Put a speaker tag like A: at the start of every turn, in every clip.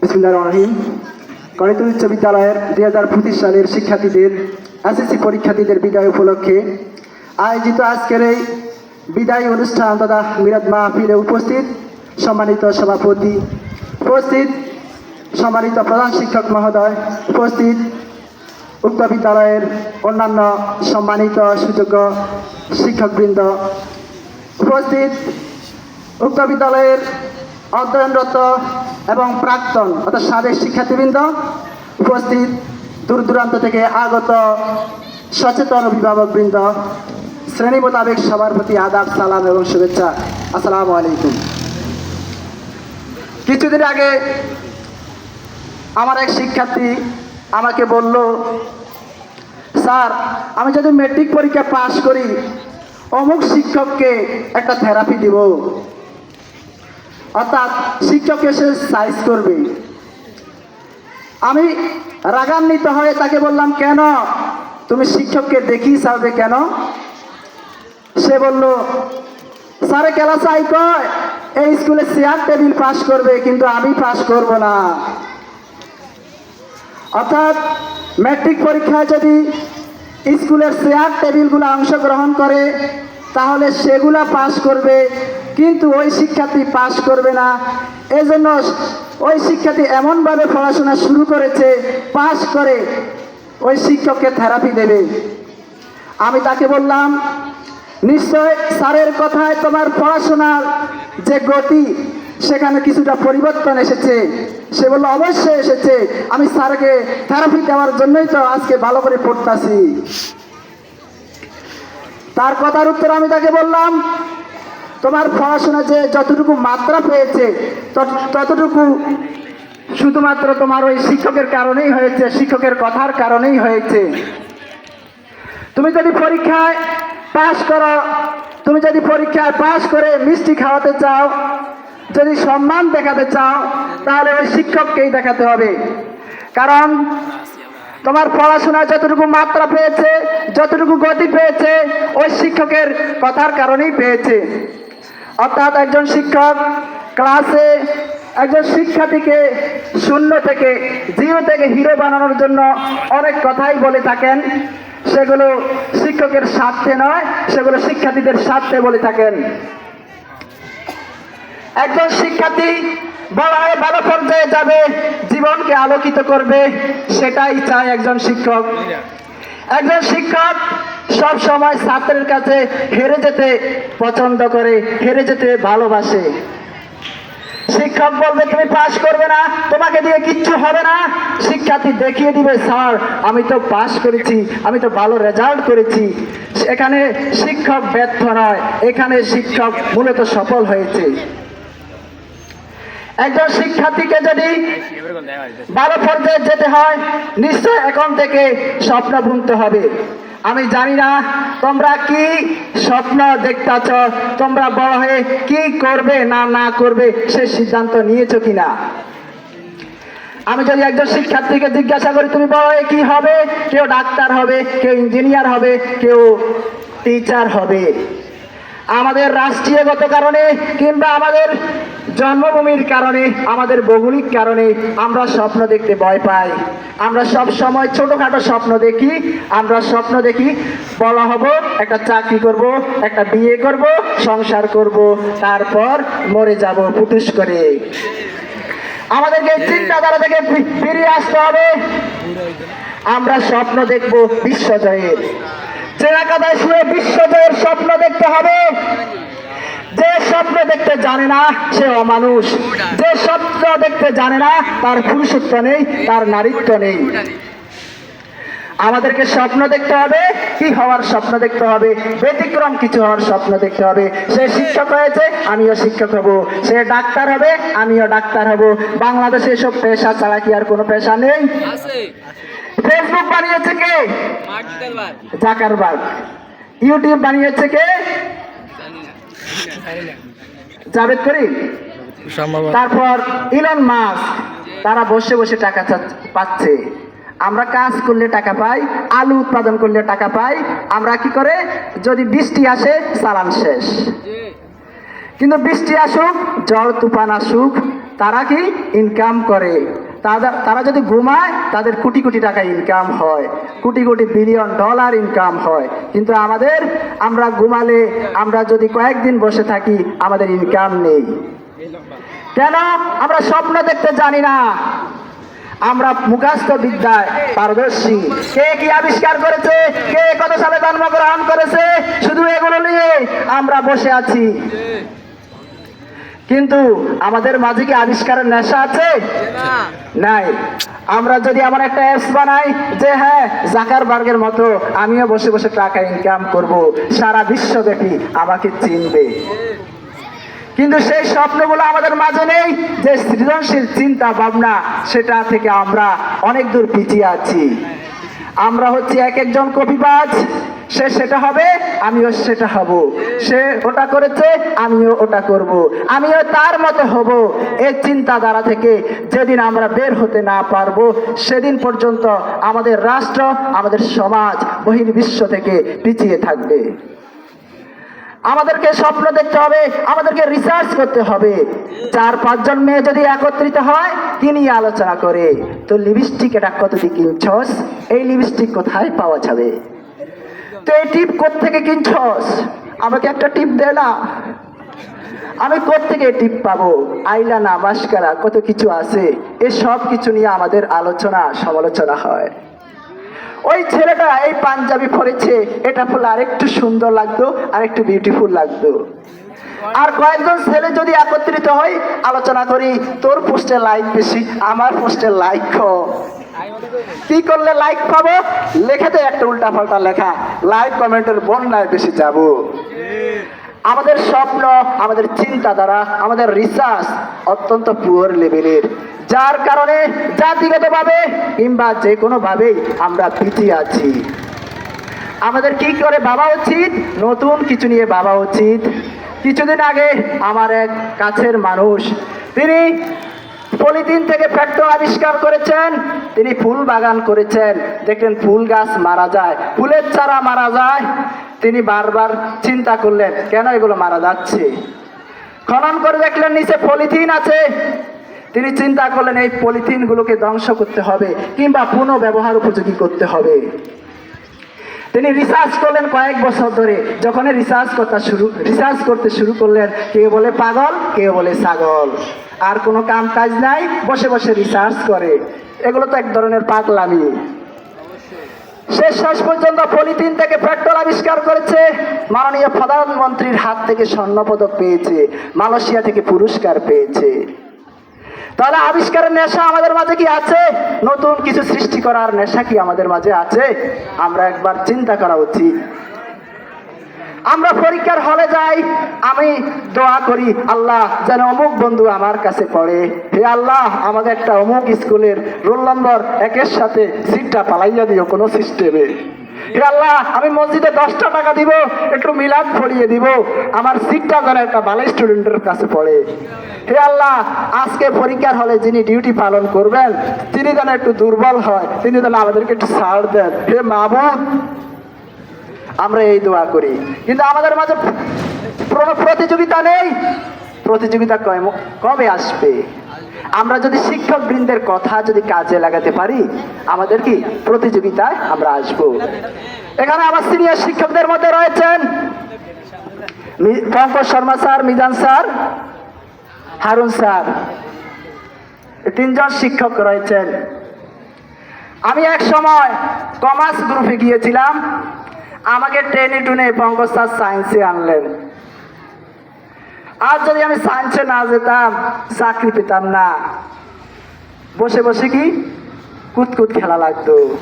A: বিসমুল্লাহ রহিম। কলেজ উচ্চ বিদ্যালয়ের দুই হাজার পঁচিশ সালের শিক্ষার্থীদের এসএসসি পরীক্ষার্থীদের বিদায় উপলক্ষে আয়োজিত আজকের এই বিদায় অনুষ্ঠান তথা মিরাদ মাহফিলে উপস্থিত সম্মানিত সভাপতি উপস্থিত, সম্মানিত প্রধান শিক্ষক মহোদয় উপস্থিত, উক্ত বিদ্যালয়ের অন্যান্য সম্মানিত সুযোগ্য শিক্ষকবৃন্দ উপস্থিত। উক্ত বিদ্যালয়ের অধ্যয়নরত এবং প্রাক্তন অর্থাৎ সাবেক শিক্ষার্থীবৃন্দ উপস্থিত দূর দূরান্ত থেকে আগত সচেতন অভিভাবকবৃন্দ, শ্রেণি মোতাবেক সবার প্রতি আদাব, সালাম এবং শুভেচ্ছা। আসসালামু আলাইকুম। কিছুদিন আগে আমার এক শিক্ষার্থী আমাকে বলল, স্যার, আমি যদি মেট্রিক পরীক্ষা পাশ করি, অমুক শিক্ষককে একটা থেরাপি দিব। অর্থাৎ শিক্ষক এসে সাইজ করবে। আমি রাগান্বিত হয়ে তাকে বললাম, কেন? তুমি শিক্ষককে দেখি চাবে কেন? সে বলল, স্যারে ক্লাস চাই কয়, এই স্কুলে চেয়ার টেবিল পাস করবে, কিন্তু আমি পাস করব না। অর্থাৎ ম্যাট্রিক পরীক্ষায় যদি স্কুলের চেয়ার টেবিলগুলো অংশগ্রহণ করে তাহলে সেগুলা পাস করবে, কিন্তু ওই শিক্ষার্থী পাস করবে না। এজন্য ওই শিক্ষার্থী এমনভাবে পড়াশোনা শুরু করেছে, পাস করে ওই শিক্ষককে থেরাপি দেবে। আমি তাকে বললাম, নিশ্চয় স্যারের কথায় তোমার পড়াশোনার যে গতি, সেখানে কিছুটা পরিবর্তন এসেছে। সে বলল, অবশ্যই এসেছে। আমি স্যারকে থেরাপি দেওয়ার জন্যই তো আজকে ভালো করে পড়তাছি। তার কথার উত্তর আমি তাকে বললাম, তোমার পড়াশোনা যে যতটুকু মাত্রা পেয়েছে ততটুকু শুধুমাত্র তোমার ওই শিক্ষকের কারণেই হয়েছে, শিক্ষকের কথার কারণেই হয়েছে। তুমি যদি পরীক্ষায় পাশ করো, তুমি যদি পরীক্ষায় পাশ করে মিষ্টি খাওয়াতে চাও, যদি সম্মান দেখাতে চাও, তাহলে ওই শিক্ষককেই দেখাতে হবে। কারণ তোমার পড়াশোনা যতটুকু মাত্রা পেয়েছে, যতটুকু গতি পেয়েছে, ওই শিক্ষকের কথার কারণেই পেয়েছে। অর্থাৎ একজন শিক্ষক ক্লাসে একজন শিক্ষার্থীকে শূন্য থেকে, জিরো থেকে হিরো বানানোর জন্য অনেক কথাই বলে থাকেন। সেগুলো শিক্ষকের স্বার্থে নয়, সেগুলো শিক্ষার্থীদের স্বার্থে বলে থাকেন। একজন শিক্ষার্থী পর্যায়ে যাবে, জীবনকে আলোকিত করবে, সেটাই চায় একজন শিক্ষক। একজন শিক্ষক সব সময় ছাত্রের কাছে হেরে যেতে পছন্দ করে, হেরে যেতে ভালোবাসে। শিক্ষক বলবে, তুমি পাস করবে না, তোমাকে দিয়ে কিচ্ছু হবে না। শিক্ষার্থী দেখিয়ে দিবে, স্যার, আমি তো পাস করেছি, আমি তো ভালো রেজাল্ট করেছি। এখানে শিক্ষক ব্যর্থ নয়, এখানে শিক্ষক মূলত সফল হয়েছে। একজন শিক্ষার্থীকে যদি ভালো পর্যায়ে যেতে হয়, নিশ্চয় এখন থেকে স্বপ্ন বুনতে হবে। আমি জানি না তোমরা কি স্বপ্ন দেখতেছ, তোমরা বড় হয়ে কি করবে না না করবে সে সিদ্ধান্ত নিয়েছো কিনা? আমি যদি একজন শিক্ষার্থীকে জিজ্ঞাসা করি, তুমি বড় হয়ে কি হবে? কেউ ডাক্তার হবে, কেউ ইঞ্জিনিয়ার হবে, কেউ টিচার হবে। আমাদের রাষ্ট্রীয়গত কারণে কিংবা আমাদের জন্মভূমির কারণে আমাদের ভৌগোলিক কারণে আমরা স্বপ্ন দেখতে ভয় পাই। আমরা সব সময় ছোটখাটো স্বপ্ন দেখি আমরা স্বপ্ন দেখি বলা হব একটা চাকরি করব একটা বিয়ে করব সংসার করব তারপর মরে যাব পুটুস করে। আমাদেরকে চিন্তাধারা থেকে ফিরিয়ে আসতে হবে। আমরা স্বপ্ন দেখব বিশ্বজয়ের। চেরাকাদায় শুয়ে বিশ্বজয়ের স্বপ্ন দেখতে হবে দেখতে জানে না সে অমানুষ। যে স্বপ্ন দেখতে জানে না তার পুরুষত্ব নেই তার নারীত্ব নেই। আমাদেরকে স্বপ্ন দেখতে হবে কি হওয়ার স্বপ্ন দেখতে হবে ব্যতিক্রম কিছু হওয়ার স্বপ্ন দেখতে হবে। সে শিক্ষক হয়েছে আমিও শিক্ষক হব। সে ডাক্তার হবে আমিও ডাক্তার হব। বাংলাদেশে এসব পেশা ছাড়া কি আর কোনো পেশা নেই? ফেসবুক বানিয়েছে কে? জাকারবার্গ। ইউটিউব বানিয়েছে কে? জাভেদ করিম? তারপর ইলন মাস তারা বসে বসে টাকা পাচ্ছে। আমরা কাজ করলে টাকা পাই আলু উৎপাদন করলে টাকা পাই আমরা কি করে? যদি বৃষ্টি আসে চালান শেষ। কিন্তু বৃষ্টি আসুক জল তুফান আসুক তারা কি? ইনকাম করে। তারা তারা যদি ঘুমায়, তাদের কোটি কোটি টাকা ইনকাম হয়। Crore crore billion dollar income হয়। কিন্তু আমাদের, আমরা ঘুমালে, আমরা যদি কয়েকদিন বসে থাকি, আমাদের ইনকাম নেই। কেন? আমরা স্বপ্ন দেখতে জানি না। আমরা মুখাস্ত বিদ্যায় পারদর্শী। কে কি আবিষ্কার করেছে? কে কত সালে জন্মগ্রহণ করেছে? শুধু এগুলো নিয়ে আমরা বসে আছি। কিন্তু আমাদের মাঝে কি আবিষ্কারের নেশা আছে? নাই। আমরা যদি আমার একটা অ্যাপস বানাই যে হ্যাঁ জাকার বার্গের মতো আমিও বসে বসে টাকা ইনকাম করব, সারা বিশ্বব্যাপী আমাকে চিনবে। কিন্তু সেই স্বপ্নগুলো আমাদের মাঝে নেই যে, সৃজনশীল চিন্তা ভাবনা সেটা থেকে আমরা অনেক দূর পিছিয়ে আছি। আমরা হচ্ছে এক একজন কবিবাজ সে সেটা হবে, আমিও সেটা হব। সে ওটা করেছে, আমিও ওটা করব। আমিও তার মতো হব। এই চিন্তাধারা থেকে যেদিন আমরা বের হতে না পারব, সেদিন পর্যন্ত আমাদের রাষ্ট্র, আমাদের সমাজ বহির্বিশ্ব থেকে পিছিয়ে থাকবে। আমাদেরকে স্বপ্ন দেখতে হবে, আমাদেরকে রিসার্চ করতে হবে। চার, পাঁচজন মেয়ে যদি একত্রিত হয় নিয়ে আলোচনা করে, তো লিপস্টিক এটা কত দিয়ে এই লিপস্টিক কোথায় পাওয়া যাবে? তো এই টিপ থেকে কিনছস? আমাকে একটা টিপ দে না। আমি কোত্থেকে টিপ পাবো? আইলানা মাস্কারা, কত কিছু আছে? এ সব কিছু নিয়ে আমাদের আলোচনা, সমালোচনা হয়। ওই ছেলেটা এই পাঞ্জাবি পরেছে। এটা ফুল আরেকটু সুন্দর লাগতো আর একটু বিউটিফুল লাগতো। আর কয়েকজন ছেলে যদি একত্রিত হয় আলোচনা করি, তোর পোস্টে লাইক বেশি, আমার পোস্টে লাইক কম। কি করলে লাইক পাবো? লেখাতে একটা উল্টা পাল্টা লেখা লাইক কমেন্টের বন্যায় বেশি যাব। আমাদের স্বপ্ন, আমাদের চিন্তাধারা, আমাদের রিসার্চ অত্যন্ত পুয়ার লেভেলের যার কারণে জাতিগতভাবে কিংবা যে কোনোভাবেই আমরা পিছিয়ে আছি। আমাদের কি করে ভাবা উচিত? নতুন কিছু নিয়ে ভাবা উচিত। কিছুদিন আগে আমার এক কাছের মানুষ, তিনি পলিথিন থেকে পেট্রোল আবিষ্কার করেছেন। তিনি ফুল বাগান করেছেন। দেখলেন ফুল গাছ মারা যায়। ফুলের চারা মারা যায়। তিনি বারবার চিন্তা করলেন, কেন এগুলো মারা যাচ্ছে? খনন করে দেখলেন নিচে পলিথিন আছে। তিনি চিন্তা করলেন, এই পলিথিনগুলোকে ধ্বংস করতে হবে কিংবা পুনঃ ব্যবহার উপযোগী করতে হবে। তিনি রিসার্চ করলেন কয়েক বছর ধরে। যখন রিসার্চ করতে শুরু রিসার্চ করতে শুরু করলেন কেউ বলে পাগল কেউ বলে ছাগল। আর কোনো কাম কাজ নাই, বসে বসে রিসার্চ করে। এগুলো তো এক ধরনের পাগলামি। শেষ শেষ পর্যন্ত পলিথিন থেকে পেট্রোল আবিষ্কার করেছে। মাননীয় প্রধানমন্ত্রীর হাত থেকে স্বর্ণপদক পেয়েছে। মালয়েশিয়া থেকে পুরস্কার পেয়েছে। তাহলে আবিষ্কারের নেশা আমাদের মাঝে কি আছে? নতুন কিছু সৃষ্টি করার নেশা কি আমাদের মাঝে আছে? আমরা একবার চিন্তা করা উচিত। আমরা পরীক্ষার হলে যাই, আমি দোয়া করি, আল্লাহ যেন অমুক বন্ধু আমার কাছে পড়ে। হে আল্লাহ আমাকে একটা অমুক স্কুলের রোল নম্বর একের সাথে সিটটা পালাইয়া দিও কোনো সিস্টেমে আল্লাহ, আমি মসজিদে দশটা টাকা দিব, একটু মিলাদ পড়িয়ে দিব। আমার সিটটা যেন একটা ভালো স্টুডেন্টের কাছে পড়ে। হে আল্লাহ, আজকে পরীক্ষার হলে যিনি ডিউটি পালন করবেন, তিনি যেন একটু দুর্বল হয়, তিনি যেন আমাদেরকে একটু ছাড় দেন। হে মাহবুব, আমরা এই দোয়া করি। কিন্তু আমাদের মাঝে প্রতিযোগিতা নেই। প্রতিযোগিতা কবে আসবে? আমরা যদি শিক্ষক বৃন্দের কথা যদি কাজে লাগাতে পারি, আমাদের কি প্রতিযোগিতায় আমরা আসব? এখানে আমার সিনিয়র শিক্ষকদের মধ্যে রয়েছেন Pankaj Sharma sir, Mizan sir, Harun sir. তিনজন শিক্ষক রয়েছেন। আমি এক সময় কমার্স গ্রুপে গিয়েছিলাম। আমাকে টেনে টুনে পঙ্কজ স্যার সায়েন্সে আনলেন। আর যদি আমি সায়েন্সে না যেতাম, চাকরি পেতাম না। বসে বসে কি? কুতকুত খেলা লাগতো।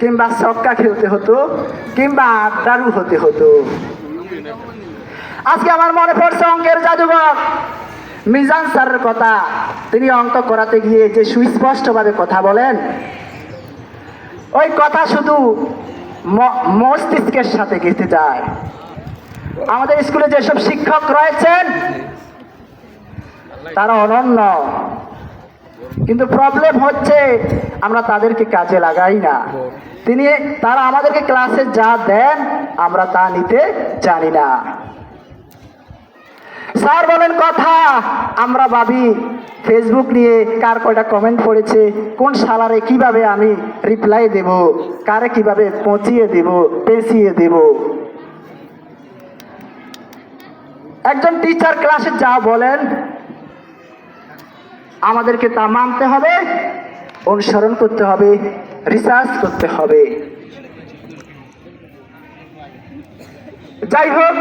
A: কিংবা চক্কা খেলতে হতো, কিংবা আড্ডারু হতে হতো। আজকে আমার মনে পড়ছে অঙ্কের জাদুঘর মিজান স্যারের কথা। তিনি অঙ্ক করাতে গিয়ে যে সুস্পষ্টভাবে কথা বলেন, ওই কথা শুধু মস্তিষ্কের সাথে গেঁথে যায়। আমাদের স্কুলে যেসব শিক্ষক রয়েছেন, তারা অনন্য। কিন্তু প্রবলেম হচ্ছে, আমরা তাদেরকে কাজে লাগাই না। তিনি, তারা আমাদেরকে ক্লাসে যা দেন, আমরা তা নিতে জানি না। স্যার বলেন, কথা আমরা ভাবি ফেসবুক নিয়ে কার কয়টা কমেন্ট পড়েছে, কোন সালারে কীভাবে আমি রিপ্লাই দেব, কারে কীভাবে পৌঁছিয়ে দেব, পেঁচিয়ে দেব? একজন টিচার ক্লাসে যা বলেন আমাদেরকে তা মানতে হবে অনুসরণ করতে হবে রিসার্চ করতে হবে। যাই হোক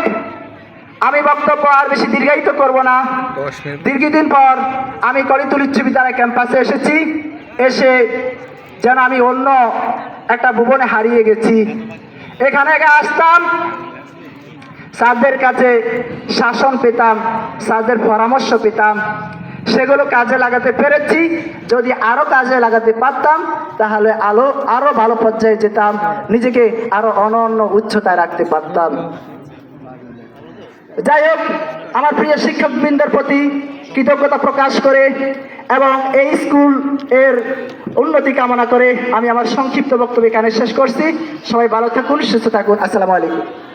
A: আমি বক্তব্য আর বেশি দীর্ঘায়িত করব না। দীর্ঘদিন পর আমি কলিতুল উচ্চ বিদ্যালয় ক্যাম্পাসে এসেছি এসে যেন আমি অন্য একটা ভুবনে হারিয়ে গেছি। এখানে আসতাম স্যারদের কাছে শাসন পেতাম, স্যারদের পরামর্শ পেতাম। সেগুলো কাজে লাগাতে পেরেছি। যদি আরও কাজে লাগাতে পারতাম, তাহলে আলো, আরও ভালো পর্যায়ে যেতাম। নিজেকে আরও অনন্য উচ্চতায় রাখতে পারতাম। যাই হোক, আমার প্রিয় শিক্ষকবৃন্দের প্রতি কৃতজ্ঞতা প্রকাশ করে এবং এই স্কুলের উন্নতি কামনা করে আমি আমার সংক্ষিপ্ত বক্তব্য এখানে শেষ করছি। সবাই ভালো থাকুন, সুস্থ থাকুন। আসসালামু আলাইকুম।